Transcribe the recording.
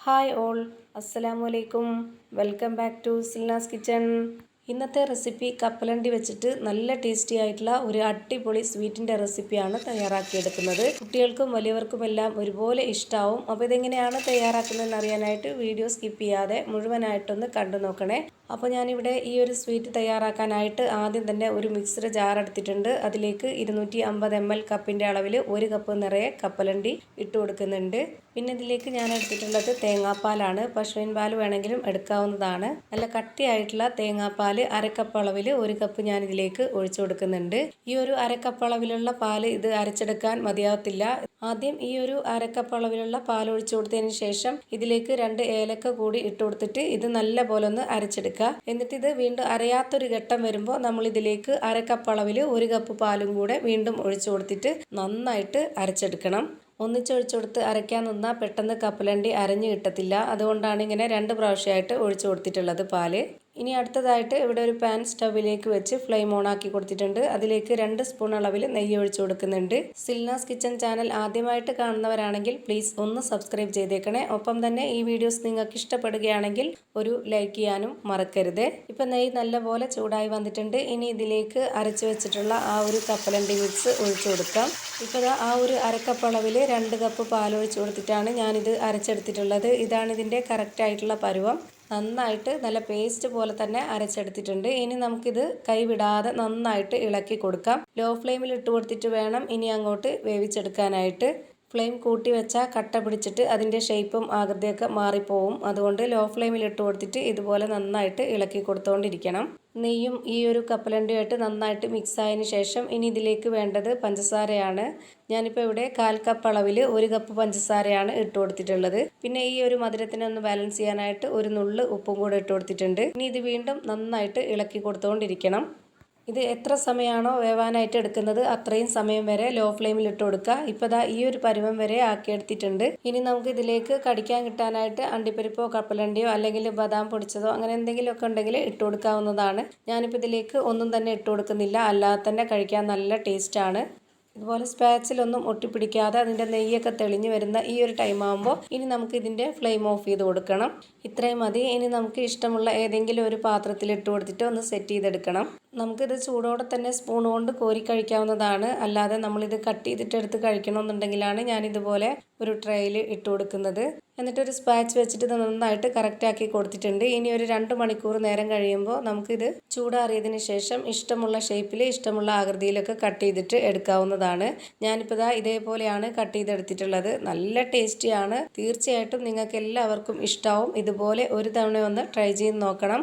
Hi all അസ്സലാമു അലൈക്കും welcome back to Silna's kitchen ഇന്നത്തെ റെസിപ്പി കപ്പലണ്ടി വെച്ചിട്ട് നല്ല ടേസ്റ്റി ആയിട്ടുള്ള ഒരു അടിപൊളി സ്വീറ്റിന്റെ റെസിപ്പിയാണ് തയ്യാറാക്കിയെടുക്കുന്നത്. കുട്ടികൾക്കും വലിയവർക്കും എല്ലാം ഒരുപോലെ ഇഷ്ടമാവും അപ്പോൾ ഇതെങ്ങനെയാണ് തയ്യാറാക്കുന്നതെന്ന് അറിയാനായിട്ട് വീഡിയോ സ്കിപ്പ് ചെയ്യാതെ മുഴുവനായിട്ടൊന്ന് കണ്ടു നോക്കണേ. അപ്പോൾ ഞാനിവിടെ ഈ ഒരു സ്വീറ്റ് തയ്യാറാക്കാനായിട്ട് ആദ്യം തന്നെ ഒരു മിക്സർ ജാർ എടുത്തിട്ടുണ്ട്. അതിലേക്ക് ഇരുന്നൂറ്റി അമ്പത് എം എൽ കപ്പിന്റെ അളവിൽ ഒരു കപ്പ് നിറയെ കപ്പലണ്ടി ഇട്ട് കൊടുക്കുന്നുണ്ട്. പിന്നെ ഇതിലേക്ക് ഞാൻ എടുത്തിട്ടുള്ളത് തേങ്ങാപ്പാലാണ്. പശുവിൻ പാൽ വേണമെങ്കിലും എടുക്കാവുന്നതാണ്. നല്ല കട്ടിയായിട്ടുള്ള തേങ്ങാപ്പാൽ അരക്കപ്പ് അളവിൽ ഒരു കപ്പ് ഞാൻ ഇതിലേക്ക് ഒഴിച്ചു കൊടുക്കുന്നുണ്ട്. ഈ ഒരു അരക്കപ്പ് അളവിലുള്ള പാൽ ഇത് അരച്ചെടുക്കാൻ മതിയാവത്തില്ല. ആദ്യം ഈ ഒരു അരക്കപ്പ് അളവിലുള്ള പാൽ ഒഴിച്ചു കൊടുത്തതിന് ശേഷം ഇതിലേക്ക് രണ്ട് ഏലക്ക കൂടി ഇട്ട് കൊടുത്തിട്ട് ഇത് നല്ല പോലെ ഒന്ന് അരച്ചെടുക്കുക എന്നിട്ട് ഇത് വീണ്ടും അരയാത്തൊരു ഘട്ടം വരുമ്പോൾ നമ്മൾ ഇതിലേക്ക് അരക്കപ്പ് അളവിൽ ഒരു കപ്പ് പാലും കൂടെ വീണ്ടും ഒഴിച്ചു കൊടുത്തിട്ട് നന്നായിട്ട് അരച്ചെടുക്കണം. ഒന്നിച്ചൊഴിച്ചു കൊടുത്ത് അരയ്ക്കാൻ നിന്നാൽ പെട്ടെന്ന് കപ്പലണ്ടി അരഞ്ഞു കിട്ടത്തില്ല. അതുകൊണ്ടാണ് ഇങ്ങനെ രണ്ട് പ്രാവശ്യമായിട്ട് ഒഴിച്ചു കൊടുത്തിട്ടുള്ളത് പാൽ. ഇനി അടുത്തതായിട്ട് ഇവിടെ ഒരു പാൻ സ്റ്റവിലേക്ക് വെച്ച് ഫ്ലെയിം ഓൺ ആക്കി കൊടുത്തിട്ടുണ്ട്. അതിലേക്ക് രണ്ട് സ്പൂൺ അളവിൽ നെയ്യ് ഒഴിച്ച് കൊടുക്കുന്നുണ്ട്. സിൽനാസ് കിച്ചൺ ചാനൽ ആദ്യമായിട്ട് കാണുന്നവരാണെങ്കിൽ പ്ലീസ് ഒന്ന് സബ്സ്ക്രൈബ് ചെയ്തേക്കണേ. ഒപ്പം തന്നെ ഈ വീഡിയോസ് നിങ്ങൾക്ക് ഇഷ്ടപ്പെടുകയാണെങ്കിൽ ഒരു ലൈക്ക് ചെയ്യാനും മറക്കരുത്. ഇപ്പം നെയ്യ് നല്ലപോലെ ചൂടായി വന്നിട്ടുണ്ട്. ഇനി ഇതിലേക്ക് അരച്ചു വെച്ചിട്ടുള്ള ആ ഒരു കപ്പലണ്ടി മിക്സ് ഒഴിച്ചു കൊടുക്കാം. ഇപ്പോൾ ആ ഒരു അരക്കപ്പ് അളവിൽ രണ്ട് കപ്പ് പാൽ ഒഴിച്ചു കൊടുത്തിട്ടാണ് ഞാനിത് അരച്ചെടുത്തിട്ടുള്ളത്. ഇതാണ് ഇതിന്റെ കറക്റ്റായിട്ടുള്ള പരുവം. നന്നായിട്ട് നല്ല പേസ്റ്റ് പോലെ തന്നെ അരച്ചെടുത്തിട്ടുണ്ട്. ഇനി നമുക്കിത് കൈവിടാതെ നന്നായിട്ട് ഇളക്കി കൊടുക്കാം. ലോ ഫ്ലെയിമിൽ ഇട്ട് കൊടുത്തിട്ട് വേണം ഇനി അങ്ങോട്ട് വേവിച്ചെടുക്കാനായിട്ട്. ഫ്ലെയിം കൂട്ടി വെച്ചാൽ കട്ട പിടിച്ചിട്ട് അതിന്റെ ഷേപ്പും ആകൃതിയൊക്കെ മാറിപ്പോവും. അതുകൊണ്ട് ലോ ഫ്ലെയിമിൽ ഇട്ട് കൊടുത്തിട്ട് ഇതുപോലെ നന്നായിട്ട് ഇളക്കി കൊടുത്തുകൊണ്ടിരിക്കണം നെയ്യും ഈ ഒരു കപ്പലണ്ടിയുമായിട്ട് നന്നായിട്ട് മിക്സ് ആയതിനു ശേഷം ഇനി ഇതിലേക്ക് വേണ്ടത് പഞ്ചസാരയാണ്. ഞാനിപ്പോൾ ഇവിടെ കാൽ കപ്പ് അളവിൽ ഒരു കപ്പ് പഞ്ചസാരയാണ് ഇട്ട് കൊടുത്തിട്ടുള്ളത്. പിന്നെ ഈ ഒരു മധുരത്തിനെ ഒന്ന് ബാലൻസ് ചെയ്യാനായിട്ട് ഒരു നുള്ള് ഉപ്പും കൂടെ ഇട്ട് കൊടുത്തിട്ടുണ്ട്. ഇനി ഇത് വീണ്ടും നന്നായിട്ട് ഇളക്കി കൊടുത്തുകൊണ്ടിരിക്കണം ഇത് എത്ര സമയമാണോ വേവാനായിട്ട് എടുക്കുന്നത് അത്രയും സമയം വരെ ലോ ഫ്ലെയിമിൽ ഇട്ട് കൊടുക്കുക. ഇപ്പോൾ ദാ ഈ ഒരു പരുവം വരെ ആക്കിയെടുത്തിട്ടുണ്ട് ഇനി നമുക്ക് ഇതിലേക്ക് കടിക്കാൻ കിട്ടാനായിട്ട് അണ്ടിപ്പരിപ്പോ കപ്പലണ്ടിയോ അല്ലെങ്കിൽ ബദാം പൊടിച്ചതോ അങ്ങനെ എന്തെങ്കിലുമൊക്കെ ഉണ്ടെങ്കിൽ ഇട്ട് കൊടുക്കാവുന്നതാണ്. ഞാനിപ്പോൾ ഇതിലേക്ക് ഒന്നും തന്നെ ഇട്ട് കൊടുക്കുന്നില്ല. അല്ലാതെ തന്നെ കഴിക്കാൻ നല്ല ടേസ്റ്റാണ് ഇതുപോലെ സ്പാച്ചിലൊന്നും ഒട്ടിപ്പിടിക്കാതെ അതിന്റെ നെയ്യൊക്കെ തെളിഞ്ഞു വരുന്ന ഈ ഒരു ടൈം ആകുമ്പോൾ ഇനി നമുക്ക് ഇതിന്റെ ഫ്ലെയിം ഓഫ് ചെയ്ത് കൊടുക്കണം. ഇത്രയും മതി. ഇനി നമുക്ക് ഇഷ്ടമുള്ള ഏതെങ്കിലും ഒരു പാത്രത്തിൽ ഇട്ട് കൊടുത്തിട്ട് ഒന്ന് സെറ്റ് ചെയ്തെടുക്കണം. നമുക്കിത് ചൂടോടെ തന്നെ സ്പൂൺ കൊണ്ട് കോരി കഴിക്കാവുന്നതാണ്. അല്ലാതെ നമ്മളിത് കട്ട് ചെയ്തിട്ട് എടുത്ത് കഴിക്കണമെന്നുണ്ടെങ്കിലാണ് ഞാനിതുപോലെ ഒരു ട്രേയിൽ ഇട്ട് കൊടുക്കുന്നത്. എന്നിട്ട് ഒരു സ്പാച്ച് വെച്ചിട്ട് ഇത് നന്നായിട്ട് കറക്റ്റ് ആക്കി കൊടുത്തിട്ടുണ്ട്. ഇനി ഒരു രണ്ട് മണിക്കൂർ നേരം കഴിയുമ്പോൾ നമുക്കിത് ചൂടാറിയതിന് ശേഷം ഇഷ്ടമുള്ള ഷേപ്പിൽ ഇഷ്ടമുള്ള ആകൃതിയിലൊക്കെ കട്ട് ചെയ്തിട്ട് എടുക്കാവുന്നതാണ്. ഞാനിപ്പോൾ ഇതാ ഇതേപോലെയാണ് കട്ട് ചെയ്തെടുത്തിട്ടുള്ളത്. നല്ല ടേസ്റ്റിയാണ് തീർച്ചയായിട്ടും നിങ്ങൾക്ക് എല്ലാവർക്കും ഇഷ്ടമാവും ഇതുപോലെ ഒരു തവണ ഒന്ന് ട്രൈ ചെയ്ത് നോക്കണം.